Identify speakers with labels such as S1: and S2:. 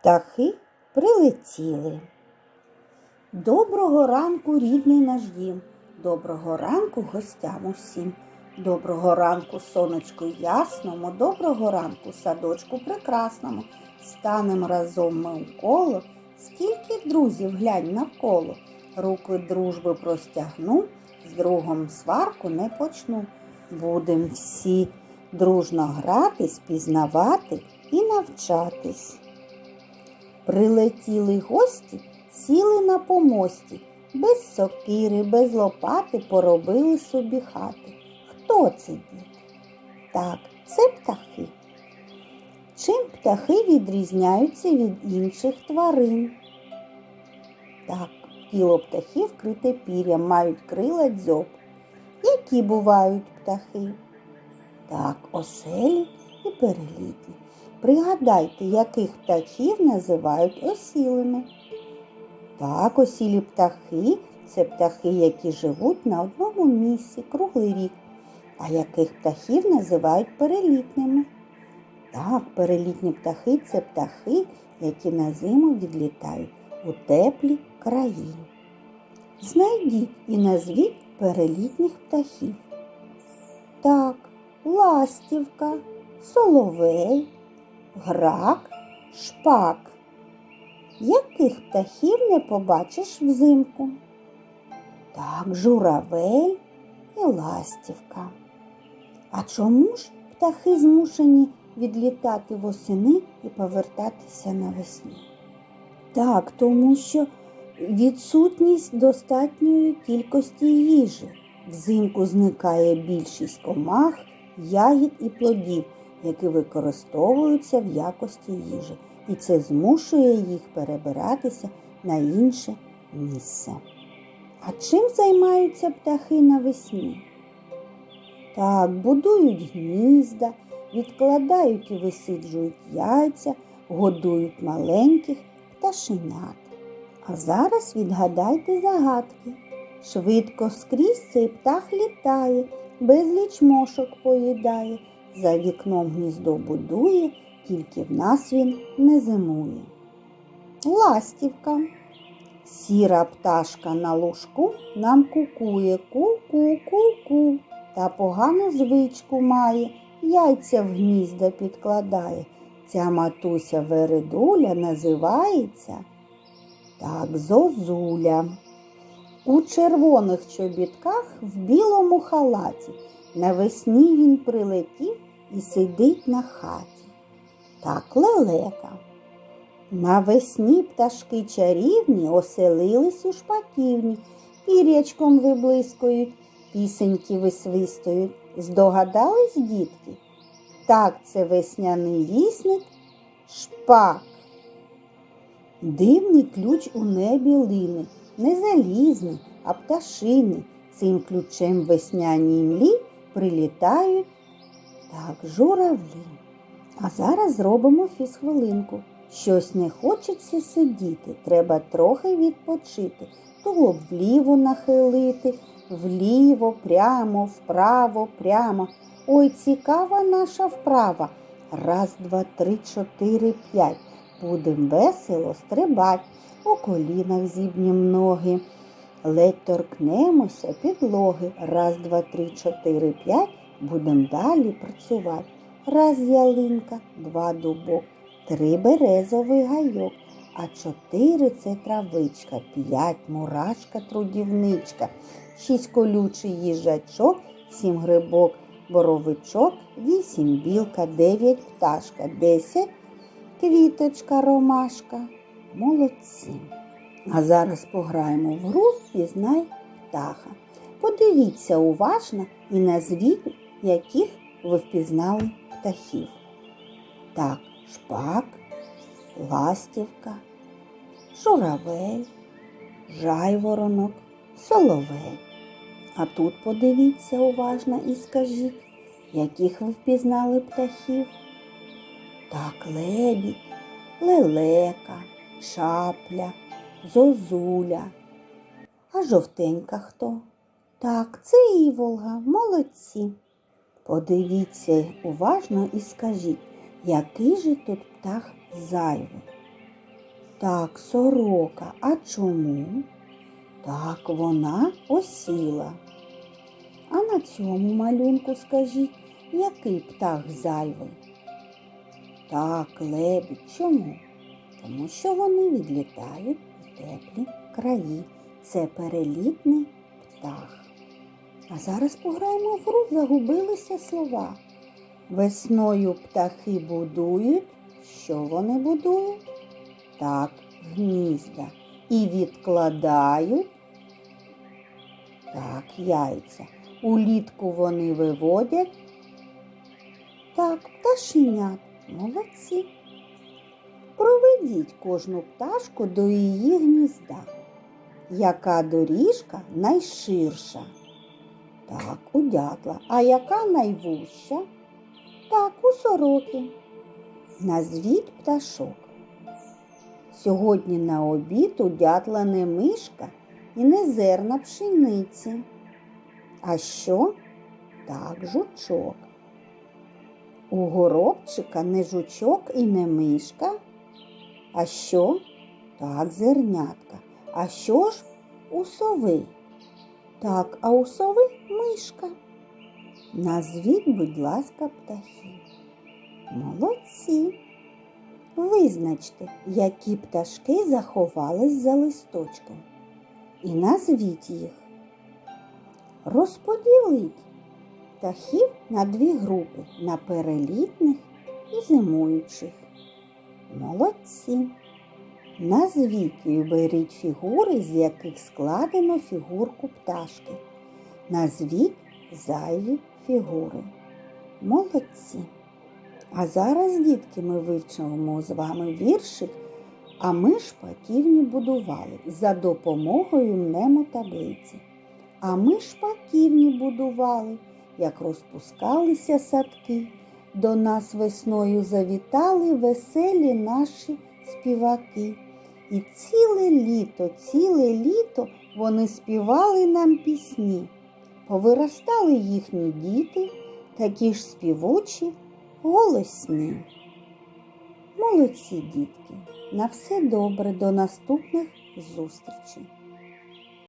S1: Птахи прилетіли. Доброго ранку, рідний наш дім. Доброго ранку гостям усім. Доброго ранку, сонечку ясному, доброго ранку, садочку прекрасному. Станем разом ми у коло, скільки друзів глянь навколо. Руки дружби простягну, з другом сварку не почну. Будем всі дружно гратись, пізнавати і навчатись. Прилетіли гості, сіли на помості, без сокири, без лопати поробили собі хати. Хто це діти? Так, це птахи. Чим птахи відрізняються від інших тварин? Так, тіло птахів вкрите пір'ям, мають крила дзьоб. Які бувають птахи? Так, оселі і перелітні. Пригадайте, яких птахів називають осілими. Так, осілі птахи це птахи, які живуть на одному місці круглий рік. А яких птахів називають перелітними? Так, перелітні птахи це птахи, які на зиму відлітають у теплі краї. Знайдіть і назвіть перелітніх птахів. Так, ластівка, соловей, грак, шпак. Яких птахів не побачиш взимку? Так, журавель і ластівка. А чому ж птахи змушені відлітати восени і повертатися навесні? Так, тому що відсутність достатньої кількості їжі. Взимку зникає більшість комах, ягід і плодів, які використовуються в якості їжі, і це змушує їх перебиратися на інше місце. А чим займаються птахи навесні? Так, будують гнізда, відкладають і висиджують яйця, годують маленьких пташенят. А зараз відгадайте загадки. Швидко скрізь цей птах літає, безліч мошок поїдає, за вікном гніздо будує, тільки в нас він не зимує. Ластівка. Сіра пташка на ложку нам кукує ку-ку-ку-ку. Та погану звичку має, яйця в гнізда підкладає. Ця матуся Вередуля називається так зозуля. У червоних чобітках в білому халаті. Навесні він прилетів і сидить на хаті. Так лелека. Навесні пташки чарівні оселились у шпаківні, пірячком виблискують, пісеньки висвистують. Здогадались, дітки? Так, це весняний вісник шпак. Дивний ключ у небі лине, не залізний, а пташиний. Цим ключем весняній млі прилітають так журавлі. А зараз зробимо фізхвилинку. Щось не хочеться сидіти, треба трохи відпочити. Тулуб вліво нахилити, вліво, прямо, вправо, прямо. Ой, цікава наша вправа. Раз, два, три, чотири, п'ять. Будем весело стрибать, у колінах зібнім ноги. Ледь торкнемося підлоги. Раз, два, три, чотири, п'ять. Будем далі працювати. Раз ялинка, два дубок, три березовий гайок, а чотири це травичка, п'ять мурашка, трудівничка, шість колючий їжачок, сім грибок, боровичок, вісім білка, дев'ять пташка, десять квіточка, ромашка. Молодці. А зараз пограємо в гру «Пізнай птаха. Подивіться уважно і назвіть, яких ви впізнали птахів. Так, шпак, ластівка, журавель, жайворонок, соловей. А тут подивіться уважно і скажіть, яких ви впізнали птахів. Так, лебідь, лелека, шапля, зозуля. А жовтенька хто? Так, це Іволга, молодці. Подивіться уважно і скажіть, який же тут птах зайвий. Так, сорока. А чому? Так, вона осіла. А на цьому малюнку скажіть, який птах зайвий? Так, лебідь. Чому? Тому що вони відлітають теплі краї. Це перелітний птах. А зараз пограємо в гру, загубилися слова. Весною птахи будують. Що вони будують? Так, гнізда. І відкладають. Так, яйця. Улітку вони виводять. Так, пташенят. Молодці. Проведіть кожну пташку до її гнізда. Яка доріжка найширша? Так, у дятла. А яка найвужча? Так, у сороки. Назвіть пташок. Сьогодні на обід у дятла не мишка і не зерна пшениці. А що? Так, жучок. У горобчика не жучок і не мишка. А що? Так, зернятка. А що ж у сови? Так, а у сови мишка. Назвіть, будь ласка, птахів. Молодці. Визначте, які пташки заховались за листочком. І назвіть їх. Розподіліть птахів на дві групи на перелітних і зимуючих. Молодці. Назвіть і фігури, з яких складено фігурку пташки. Назвіть зайві фігури. Молодці. А зараз, дітки, ми вивчимо з вами віршик, а ми шпаківні будували за допомогою мнемотаблиці. А ми шпаківні будували, як розпускалися садки. До нас весною завітали веселі наші співаки. І ціле літо, ціле літо вони співали нам пісні. Повиростали їхні діти, такі ж співучі, голосні. Молодці дітки, на все добре, до наступних зустрічей.